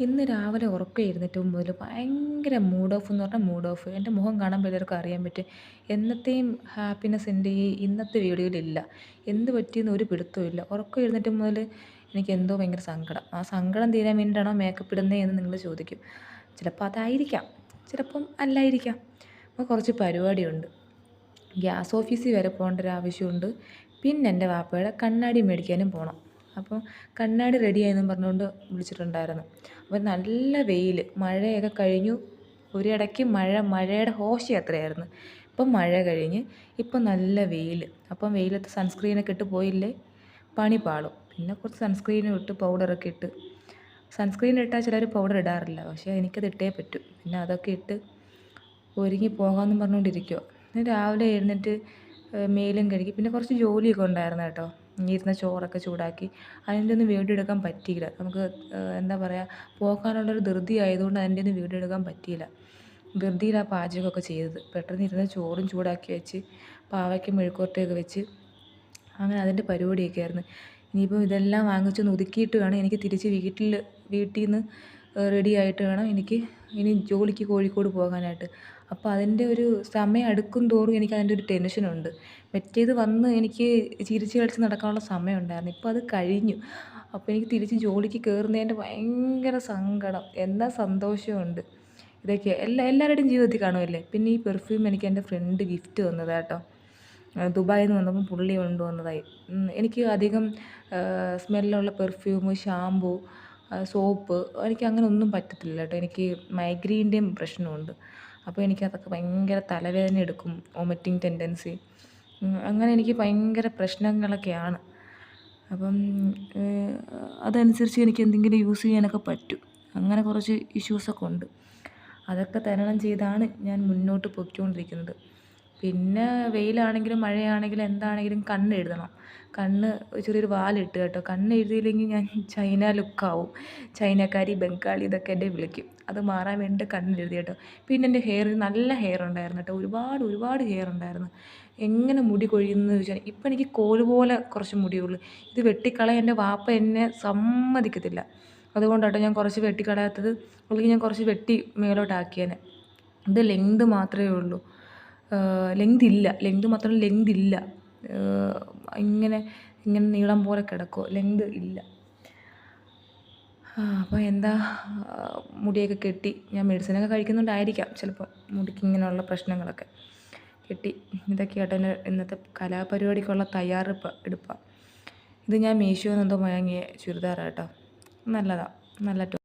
ഇന്ന് രാവിലെ ഉറക്കം ഇരുന്നിട്ട് മുതൽ ഭയങ്കര മൂഡ് ഓഫ് എന്ന് പറഞ്ഞാൽ മൂഡ് ഓഫ് എന്റെ മുഖം കാണാൻ പലർക്കും അറിയാൻ പറ്റും. എന്നത്തെയും ഹാപ്പിനെസ് എന്റെ ഈ ഇന്നത്തെ വീഡിയോയിലില്ല എന്ത് പറ്റിയെന്ന് ഒരു പിടുത്തവും ഇല്ല. ഉറക്കം ഇരുന്നിട്ട് മുതൽ എനിക്ക് എന്തോ ഭയങ്കര സങ്കടം. ആ സങ്കടം തീരാൻ വേണ്ടിയിട്ടാണോ മേക്കപ്പ് ഇടുന്നത് എന്ന് നിങ്ങൾ ചോദിക്കും. ചിലപ്പോൾ അതായിരിക്കാം. ചിലപ്പം അല്ലായിരിക്കാം. അപ്പോൾ കുറച്ച് പരിപാടിയുണ്ട്. ഗ്യാസ് ഓഫീസിൽ വരെ പോകേണ്ട ഒരു ആവശ്യമുണ്ട്. പിന്നെ എന്റെ വാപ്പയുടെ കണ്ണാടി മേടിക്കാനും പോകണം അപ്പോൾ കണ്ണാടി റെഡിയായെന്നും പറഞ്ഞുകൊണ്ട് വിളിച്ചിട്ടുണ്ടായിരുന്നു. അപ്പോൾ നല്ല വെയിൽ മഴയൊക്കെ കഴിഞ്ഞു. ഒരിടയ്ക്ക് മഴ മഴയുടെ ഹോശ അത്രയായിരുന്നു. ഇപ്പം മഴ കഴിഞ്ഞ് ഇപ്പം നല്ല വെയിൽ. അപ്പം വെയിലത്ത് സൺസ്ക്രീനൊക്കെ ഇട്ട് പോയില്ലേ? പണി പാളും. പിന്നെ കുറച്ച് സൺസ്ക്രീനും ഇട്ട് പൗഡറൊക്കെ ഇട്ട്. സൺസ്ക്രീൻ ഇട്ടാൽ ചിലർ പൗഡർ ഇടാറില്ല. പക്ഷേ എനിക്കത് ഇട്ടേ പറ്റൂ. പിന്നെ അതൊക്കെ ഇട്ട് ഒരുങ്ങി പോകാമെന്നും പറഞ്ഞുകൊണ്ടിരിക്കുക രാവിലെ എഴുന്നേറ്റ് മേലും കഴുകി. പിന്നെ കുറച്ച് ജോലിയൊക്കെ ഉണ്ടായിരുന്നു കേട്ടോ. ഇരുന്ന ചോറൊക്കെ ചൂടാക്കി അതിന്റെ ഒന്നും വീഡിയോ എടുക്കാൻ പറ്റിയില്ല. നമുക്ക് എന്താ പറയുക പോകാനുള്ളൊരു ധൃതി ആയതുകൊണ്ട് അതിന്റെ ഒന്നും വീഡിയോ എടുക്കാൻ പറ്റിയില്ല ധൃതിയിലാണ് പാചകമൊക്കെ ചെയ്തത്. പെട്ടെന്ന് ഇരുന്ന് ചോറും ചൂടാക്കി വെച്ച് പാവയ്ക്കും മെഴുക്കുവരട്ടിയൊക്കെ വെച്ച് അങ്ങനെ അതിന്റെ പരിപാടിയൊക്കെ ആയിരുന്നു. ഇനിയിപ്പോൾ ഇതെല്ലാം വാങ്ങിച്ചൊന്ന് ഒതുക്കിയിട്ട് വേണം. എനിക്ക് തിരിച്ച് വീട്ടിൽ വീട്ടിൽ നിന്ന് റെഡി ആയിട്ട് വേണം എനിക്ക് ഇനി ജോലിക്ക് കോഴിക്കോട് പോകാനായിട്ട്. അപ്പോൾ അതിന്റെ ഒരു സമയം അടുക്കും തോറും എനിക്ക് അതിന്റെ ഒരു ടെൻഷനുണ്ട് മറ്റേത് വന്ന് എനിക്ക് ചിരിച്ച് കളിച്ച് നടക്കാനുള്ള സമയം ഉണ്ടായിരുന്നു. ഇപ്പോൾ അത് കഴിഞ്ഞു. അപ്പോൾ എനിക്ക് തിരിച്ച് ജോലിക്ക് കയറുന്നതിന്റെ ഭയങ്കര സങ്കടം. എന്നാൽ സന്തോഷമുണ്ട്. ഇതൊക്കെ എല്ലാ എല്ലാവരുടെയും ജീവിതത്തിൽ കാണുമല്ലേ? പിന്നെ ഈ പെർഫ്യൂം എനിക്ക് എന്റെ ഫ്രണ്ട് ഗിഫ്റ്റ് തന്നതാട്ടോ. ദുബായിൽ നിന്ന് വന്നപ്പോൾ പുള്ളി കൊണ്ടുവന്നതായി. എനിക്ക് അധികം സ്മെല്ലുള്ള പെർഫ്യൂം ഷാമ്പു സോപ്പ് എനിക്ക് അങ്ങനെ ഒന്നും പറ്റത്തില്ല കേട്ടോ എനിക്ക് മൈഗ്രെയിന്റെയും പ്രശ്നമുണ്ട്. അപ്പോൾ എനിക്ക് അതൊക്കെ ഭയങ്കര തലവേദന എടുക്കും വോമിറ്റിംഗ് ടെൻഡൻസി അങ്ങനെ എനിക്ക് ഭയങ്കര പ്രശ്നങ്ങളൊക്കെയാണ്. അപ്പം അതനുസരിച്ച് എനിക്ക് എന്തെങ്കിലും യൂസ് ചെയ്യാനൊക്കെ പറ്റും. അങ്ങനെ കുറച്ച് ഇഷ്യൂസൊക്കെ ഉണ്ട്. അതൊക്കെ തരണം ചെയ്താണ് ഞാൻ മുന്നോട്ട് പൊയ്ക്കൊണ്ടിരിക്കുന്നത്. പിന്നെ വെയിലാണെങ്കിലും മഴയാണെങ്കിലും എന്താണെങ്കിലും കണ്ണ് എഴുതണം. കണ്ണ് ചെറിയൊരു വാലിട്ട് കേട്ടോ. കണ്ണ് എഴുതിയില്ലെങ്കിൽ ഞാൻ ചൈന ലുക്കാവും. ചൈനക്കാരി ബംഗാളി ഇതൊക്കെ എന്നെ വിളിക്കും. അത് മാറാൻ വേണ്ടിയിട്ട് കണ്ണ് എഴുതി കേട്ടോ. പിന്നെ എന്റെ ഹെയർ നല്ല ഹെയർ ഉണ്ടായിരുന്നു കേട്ടോ. ഒരുപാട് ഒരുപാട് ഹെയർ ഉണ്ടായിരുന്നു. എങ്ങനെ മുടി കൊഴിയുന്നത് ചോദിച്ചാൽ ഇപ്പം എനിക്ക് കോൽ പോലെ കുറച്ച് മുടിയുള്ളൂ. ഇത് വെട്ടിക്കളയാൻ എന്റെ വാപ്പ എന്നെ സമ്മതിക്കത്തില്ല. അതുകൊണ്ടാട്ടോ ഞാൻ കുറച്ച് വെട്ടിക്കളയാത്തത്. അല്ലെങ്കിൽ ഞാൻ കുറച്ച് വെട്ടി മേലോട്ടാക്കിയേനെ. ഇത് ലെങ്ത് മാത്രമേ ഉള്ളൂ. ലെങ്ത് ഇല്ല. ലെങ്ത് മാത്രം ലെങ്ത് ഇല്ല. ഇങ്ങനെ ഇങ്ങനെ നീളം പോലെ കിടക്കുമോ ലെങ്ത് ഇല്ല. അപ്പോൾ എന്താ? മുടിയൊക്കെ കെട്ടി. ഞാൻ മെഡിസിനൊക്കെ കഴിക്കുന്നുണ്ടായിരിക്കാം. ചിലപ്പോൾ മുടിക്ക് ഇങ്ങനെയുള്ള പ്രശ്നങ്ങളൊക്കെ കെട്ടി. ഇതൊക്കെയാട്ടോ എന്റെ ഇന്നത്തെ കലാപരിപാടിക്കുള്ള തയ്യാറെടുപ്പ് എടുപ്പാണ് ഇത് ഞാൻ മീശോ എന്നെന്തോ വാങ്ങിയ ചുരിദാറാട്ടോ നല്ലതാണ് നല്ല